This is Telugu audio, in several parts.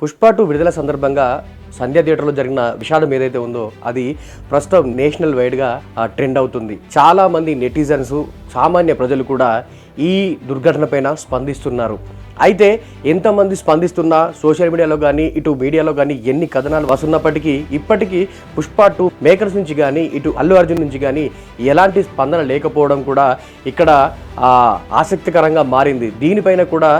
పుష్ప టూ విడుదల సందర్భంగా సంధ్య థియేటర్లో జరిగిన విషాదం ఏదైతే ఉందో అది ప్రస్తుతం నేషనల్ వైడ్గా ట్రెండ్ అవుతుంది. చాలామంది నెటిజన్స్ సామాన్య ప్రజలు కూడా ఈ దుర్ఘటన పైన స్పందిస్తున్నారు. అయితే ఎంతమంది స్పందిస్తున్నా సోషల్ మీడియాలో కానీ ఇటు మీడియాలో కానీ ఎన్ని కథనాలు వస్తున్నప్పటికీ ఇప్పటికీ పుష్ప టూ మేకర్స్ నుంచి కానీ ఇటు అల్లు అర్జున్ నుంచి కానీ ఎలాంటి స్పందన లేకపోవడం కూడా ఇక్కడ ఆసక్తికరంగా మారింది. దీనిపైన కూడా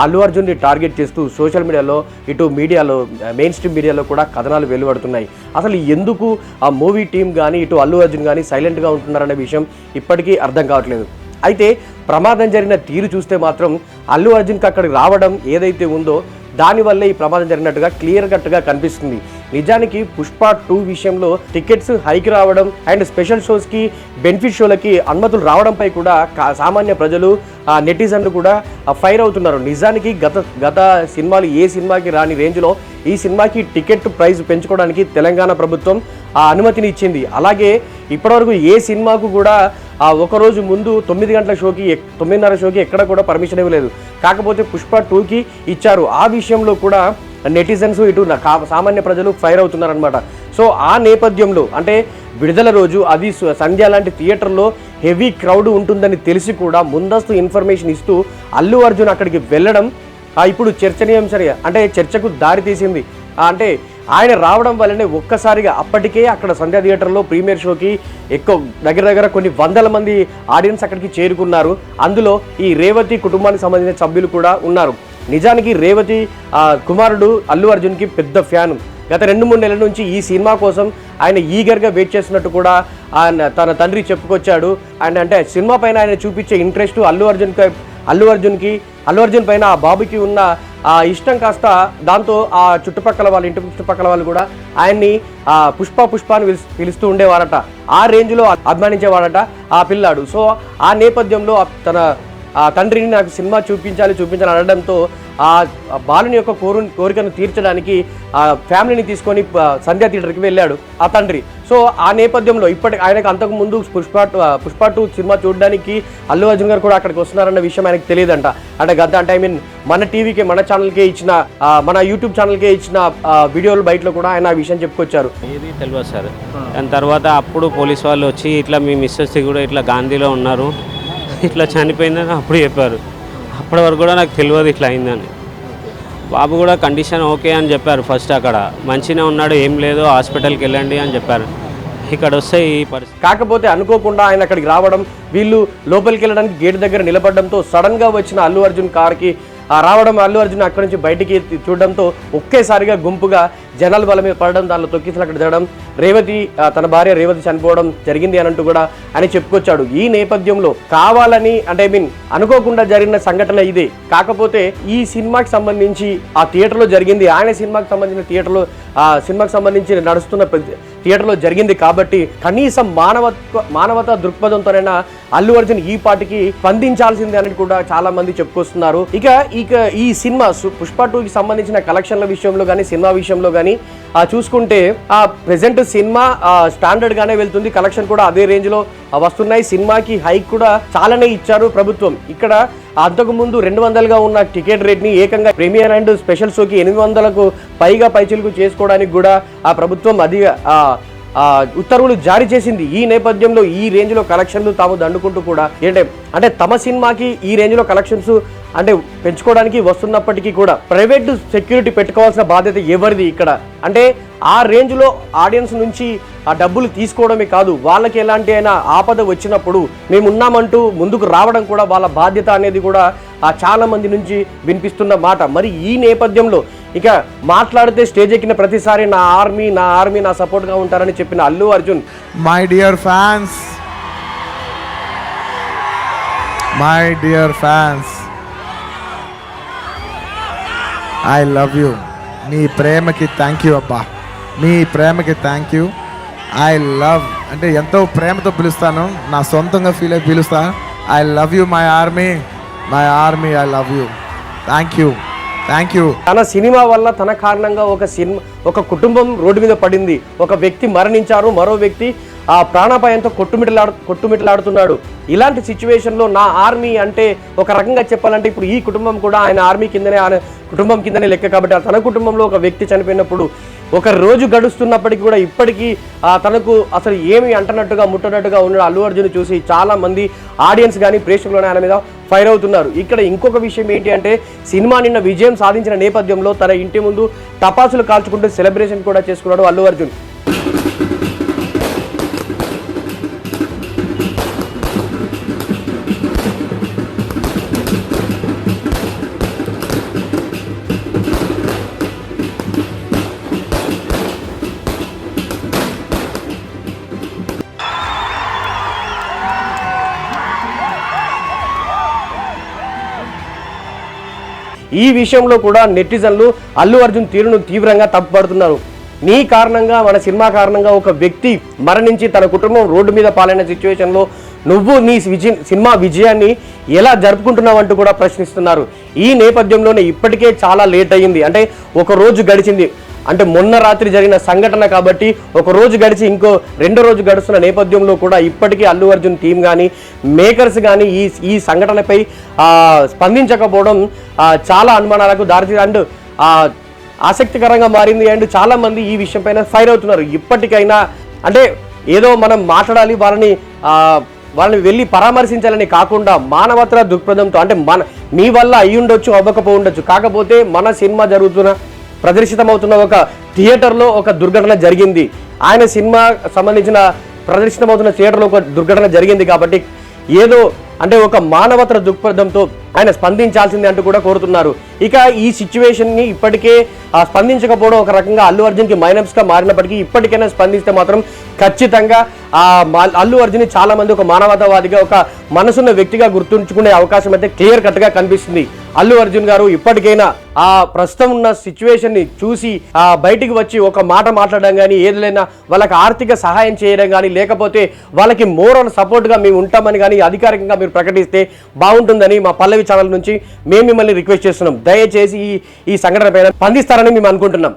అల్లు అర్జున్ని టార్గెట్ చేస్తూ సోషల్ మీడియాలో ఇటు మీడియాలో మెయిన్ స్ట్రీమ్ మీడియాలో కూడా కథనాలు వెలువడుతున్నాయి. అసలు ఎందుకు ఆ మూవీ టీం కానీ ఇటు అల్లు అర్జున్ కానీ సైలెంట్గా ఉంటున్నారనే విషయం ఇప్పటికీ అర్థం కావట్లేదు. అయితే ప్రమాదం జరిగిన తీరు చూస్తే మాత్రం అల్లు అర్జున్కి అక్కడికి రావడం ఏదైతే ఉందో దానివల్ల ఈ ప్రమాదం జరిగినట్టుగా క్లియర్ కట్గా కనిపిస్తుంది. నిజానికి పుష్ప టూ విషయంలో టికెట్స్ హైక్ రావడం అండ్ స్పెషల్ షోస్కి బెనిఫిట్ షోలకి అనుమతులు రావడంపై కూడా కా- సామాన్య ప్రజలు ఆ నెటిజన్లు కూడా ఫైర్ అవుతున్నారు. నిజానికి గత గత సినిమాలు ఏ సినిమాకి రాని రేంజ్లో ఈ సినిమాకి టికెట్ ప్రైస్ పెంచుకోవడానికి తెలంగాణ ప్రభుత్వం ఆ అనుమతిని ఇచ్చింది. అలాగే ఇప్పటివరకు ఏ సినిమాకు కూడా ఆ ఒక రోజు ముందు తొమ్మిది గంటల షోకి తొమ్మిదిన్నర షోకి ఎక్కడ కూడా పర్మిషన్ ఇవ్వలేదు. కాకపోతే పుష్ప టూకి ఇచ్చారు. ఆ విషయంలో కూడా నెటిజన్స్ ఇటు సామాన్య ప్రజలు ఫైర్ అవుతున్నారనమాట సో ఆ నేపథ్యంలో అంటే విడుదల రోజు అది సంధ్య లాంటి థియేటర్లో హెవీ క్రౌడ్ ఉంటుందని తెలిసి కూడా ముందస్తు ఇన్ఫర్మేషన్ ఇస్తూ అల్లు అర్జున్ అక్కడికి వెళ్ళడం ఇప్పుడు చర్చనీయాంశంగా అంటే చర్చకు దారి తీసింది. అంటే ఆయన రావడం వల్లనే ఒక్కసారిగా అప్పటికే అక్కడ సంధ్యా థియేటర్లో ప్రీమియర్ షోకి ఎక్కువ దగ్గర దగ్గర కొన్ని వందల మంది ఆడియన్స్ అక్కడికి చేరుకున్నారు. అందులో ఈ రేవతి కుటుంబానికి సంబంధించిన సభ్యులు కూడా ఉన్నారు. నిజానికి రేవతి కుమారుడు అల్లు అర్జున్కి పెద్ద ఫ్యాన్. గత రెండు మూడు నెలల నుంచి ఈ సినిమా కోసం ఆయన ఈగర్గా వెయిట్ చేస్తున్నట్టు కూడా ఆయన తన తండ్రి చెప్పుకొచ్చాడు. అండ్ అంటే సినిమా పైన ఆయన చూపించే ఇంట్రెస్ట్ అల్లు అర్జున్కి అల్లు అర్జున్కి అల్లు అర్జున్ పైన ఆ బాబుకి ఉన్న ఆ ఇష్టం కాస్త దాంతో ఆ చుట్టుపక్కల వాళ్ళ ఇంటి చుట్టుపక్కల వాళ్ళు కూడా ఆయన్ని ఆ పుష్ప పుష్ప అని పిలుస్తూ ఉండేవారట. ఆ రేంజ్లో అభిమానించేవాడట ఆ పిల్లాడు. సో ఆ నేపథ్యంలో తన ఆ తండ్రిని నాకు సినిమా చూపించాలి చూపించాలి అనడంతో ఆ బాలుని యొక్క కోరు కోరికను తీర్చడానికి ఆ ఫ్యామిలీని తీసుకొని సంధ్యా థియేటర్కి వెళ్ళాడు ఆ తండ్రి. సో ఆ నేపథ్యంలో ఇప్పటి ఆయనకు అంతకు ముందు పుష్ప టూ- పుష్ప టూ సినిమా చూడడానికి అల్లు అర్జున్ గారు కూడా అక్కడికి వస్తున్నారన్న విషయం ఆయనకు తెలియదంట. అంటే గత అంటే ఐ మీన్ మన టీవీకి మన ఛానల్కే ఇచ్చిన మన యూట్యూబ్ ఛానల్కే ఇచ్చిన వీడియోలు బయటలో కూడా ఆయన ఆ విషయం చెప్పుకొచ్చారు. తెలియదు సార్. దాని తర్వాత అప్పుడు పోలీస్ వాళ్ళు వచ్చి ఇట్లా మీ మిస్సెస్ కూడా ఇట్లా గాంధీలో ఉన్నారు. ఇట్లా చనిపోయిందని అప్పుడు చెప్పారు. అప్పటి వరకు కూడా నాకు తెలియదు ఇట్లా అయిందని. బాబు కూడా కండిషన్ ఓకే అని చెప్పారు ఫస్ట్ అక్కడ. మంచిగా ఉన్నాడు ఏం లేదు హాస్పిటల్కి వెళ్ళండి అని చెప్పారు. ఇక్కడ వస్తే ఈ పరిస్థితి. కాకపోతే అనుకోకుండా ఆయన అక్కడికి రావడం వీళ్ళు లోపలికి వెళ్ళడానికి గేట్ దగ్గర నిలబడడంతో సడన్గా వచ్చిన అల్లు అర్జున్ కార్కి రావడం అల్లు అర్జున్ అక్కడి నుంచి బయటికి చూడడంతో ఒకేసారిగా గుంపుగా జనాల వాళ్ళ మీద పడడం దానిలో తొక్కిసలు అక్కడ జరగడం రేవతి తన భార్య రేవతి చనిపోవడం జరిగింది అని అంటూ కూడా ఆయన చెప్పుకొచ్చాడు. ఈ నేపథ్యంలో కావాలని అంటే ఐ మీన్ అనుకోకుండా జరిగిన సంఘటన ఇదే. కాకపోతే ఈ సినిమాకి సంబంధించి ఆ థియేటర్లో జరిగింది. ఆయన సినిమాకి సంబంధించిన థియేటర్లో ఆ సినిమాకి సంబంధించి నడుస్తున్న థియేటర్లో జరిగింది కాబట్టి కనీసం మానవత్వ మానవతా దృక్పథంతోనైనా అల్లు అర్జున్ ఈ పాటికి స్పందించాల్సిందే అని కూడా చాలా మంది చెప్పుకొస్తున్నారు. ఇక ఇక ఈ సినిమా పుష్ప టూకి సంబంధించిన కలెక్షన్ల విషయంలో కానీ సినిమా విషయంలో కానీ ఆ చూసుకుంటే ఆ ప్రెసెంట్ సినిమా స్టాండర్డ్ గానే వెళ్తుంది. కలెక్షన్ కూడా అదే రేంజ్లో వస్తున్నాయి. సినిమాకి హైక్ కూడా చాలానే ఇచ్చారు ప్రభుత్వం. ఇక్కడ అంతకు ముందు రెండు వందలుగా ఉన్న టికెట్ రేట్ని ఏకంగా ప్రీమియర్ అండ్ స్పెషల్ షోకి ఎనిమిది వందలకు పైగా పైచిలుకు చేసుకోవడానికి కూడా ఆ ప్రభుత్వం అది ఉత్తర్వులు జారీ చేసింది ఈ నేపథ్యంలో ఈ రేంజ్లో కలెక్షన్లు తాము దండుకుంటూ కూడా ఏంటంటే అంటే తమ సినిమాకి ఈ రేంజ్లో కలెక్షన్స్ అంటే పెంచుకోవడానికి వస్తున్నప్పటికీ కూడా ప్రైవేట్ సెక్యూరిటీ పెట్టుకోవాల్సిన బాధ్యత ఎవరిది ఇక్కడ? అంటే ఆ రేంజ్లో ఆడియన్స్ నుంచి ఆ డబ్బులు తీసుకోవడమే కాదు వాళ్ళకి ఎలాంటి అయినా ఆపద వచ్చినప్పుడు మేము ఉన్నామంటూ ముందుకు రావడం కూడా వాళ్ళ బాధ్యత అనేది కూడా ఆ చాలా మంది నుంచి వినిపిస్తున్న మాట. మరి ఈ నేపథ్యంలో ఇక మాట్లాడితే స్టేజ్ ఎక్కిన ప్రతిసారి నా ఆర్మీ నా ఆర్మీ నా సపోర్ట్గా ఉంటారని చెప్పిన Allu Arjun. My dear fans my dear fans I love you మీ ప్రేమకి థ్యాంక్ యూ అబ్బా. మీ ప్రేమకి థ్యాంక్ యూ ఐ లవ్ అంటే ఎంతో ప్రేమతో పిలుస్తాను. నా సొంతంగా ఫీల్ అయి పిలుస్తా. I love you my army my army I love you thank you thank you తన సినిమా వల్ల తన కారణంగా ఒక సినిమా ఒక కుటుంబం రోడ్డు మీద పడింది. ఒక వ్యక్తి మరణించారు. మరో వ్యక్తి ఆ ప్రాణాపాయంతో కొట్టుమిటలాడు కొట్టుమిటలాడుతున్నాడు. ఇలాంటి సిచ్యువేషన్లో నా ఆర్మీ అంటే ఒక రకంగా చెప్పాలంటే ఇప్పుడు ఈ కుటుంబం కూడా ఆయన ఆర్మీ కిందనే ఆయన కుటుంబం కిందనే లెక్క కాబట్టి తన కుటుంబంలో ఒక వ్యక్తి చనిపోయినప్పుడు ఒక రోజు గడుస్తున్నప్పటికీ కూడా ఇప్పటికీ తనకు అసలు ఏమి అంటనట్టుగా ముట్టనట్టుగా ఉన్న అల్లు అర్జున్ చూసి చాలామంది ఆడియన్స్ కానీ ప్రేక్షకులు ఆయన మీద ఫైర్ అవుతున్నారు. ఇక్కడ ఇంకొక విషయం ఏంటి అంటే సినిమా నిన్న విజయం సాధించిన నేపథ్యంలో తన ఇంటి ముందు తపాసులు కాల్చుకుంటూ సెలబ్రేషన్ కూడా చేసుకున్నాడు అల్లు అర్జున్. ఈ విషయంలో కూడా నెటిజన్లు అల్లు అర్జున్ తీరును తీవ్రంగా తప్పుపడుతున్నారు. నీ కారణంగా మన సినిమా కారణంగా ఒక వ్యక్తి మరణించి తన కుటుంబం రోడ్డు మీద పాలైన సిచ్యువేషన్లో నువ్వు నీ విజయ సినిమా విజయాన్ని ఎలా జరుపుకుంటున్నావు అంటూ కూడా ప్రశ్నిస్తున్నారు. ఈ నేపథ్యంలోనే ఇప్పటికే చాలా లేట్ అయ్యింది. అంటే ఒక రోజు గడిచింది. అంటే మొన్న రాత్రి జరిగిన సంఘటన కాబట్టి ఒక రోజు గడిచి ఇంకో రెండో రోజు గడుస్తున్న నేపథ్యంలో కూడా ఇప్పటికీ అల్లు అర్జున్ టీం కానీ మేకర్స్ కానీ ఈ ఈ సంఘటనపై స్పందించకపోవడం చాలా అనుమానాలకు దారి అండ్ ఆసక్తికరంగా మారింది. అండ్ చాలామంది ఈ విషయంపైన ఫైర్ అవుతున్నారు. ఇప్పటికైనా అంటే ఏదో మనం మాట్లాడాలి వాళ్ళని వాళ్ళని వెళ్ళి పరామర్శించాలని కాకుండా మానవతర దృక్పథంతో అంటే మన మీ వల్ల అయ్యుండొచ్చు అవ్వకపో ఉండొచ్చు కాకపోతే మన సినిమా జరుగుతున్న ప్రదర్శితమవుతున్న ఒక థియేటర్లో ఒక దుర్ఘటన జరిగింది. ఆయన సినిమా సంబంధించిన ప్రదర్శితమవుతున్న థియేటర్లో ఒక దుర్ఘటన జరిగింది కాబట్టి ఏదో అంటే ఒక మానవతర దృక్పథంతో ఆయన స్పందించాల్సిందే అంటూ కూడా కోరుతున్నారు. ఇక ఈ సిచ్యువేషన్ని ఇప్పటికే ఆ, స్పందించకపోవడం ఒక రకంగా అల్లు అర్జున్కి మైనస్గా మారినప్పటికీ ఇప్పటికైనా స్పందిస్తే మాత్రం ఖచ్చితంగా ఆ అల్లు అర్జున్ చాలా మంది ఒక మానవతావాదిగా ఒక మనసున్న వ్యక్తిగా గుర్తుంచుకునే అవకాశం అయితే క్లియర్ కట్గా కనిపిస్తుంది. అల్లు అర్జున్ గారు ఇప్పటికైనా ఆ ప్రస్తుతం ఉన్న సిచ్యువేషన్ని చూసి ఆ బయటికి వచ్చి ఒక మాట మాట్లాడడం కానీ ఏదైనా వాళ్ళకి ఆర్థిక సహాయం చేయడం కానీ లేకపోతే వాళ్ళకి మోరల్ సపోర్ట్గా మేము ఉంటామని కానీ అధికారికంగా మీరు ప్రకటిస్తే బాగుంటుందని మా పల్లవి ఛానల్ నుంచి మేము మిమ్మల్ని రిక్వెస్ట్ చేస్తున్నాం. దయచేసి ఈ ఈ సంఘటన పైన స్పందిస్తారని మేము అనుకుంటున్నాం.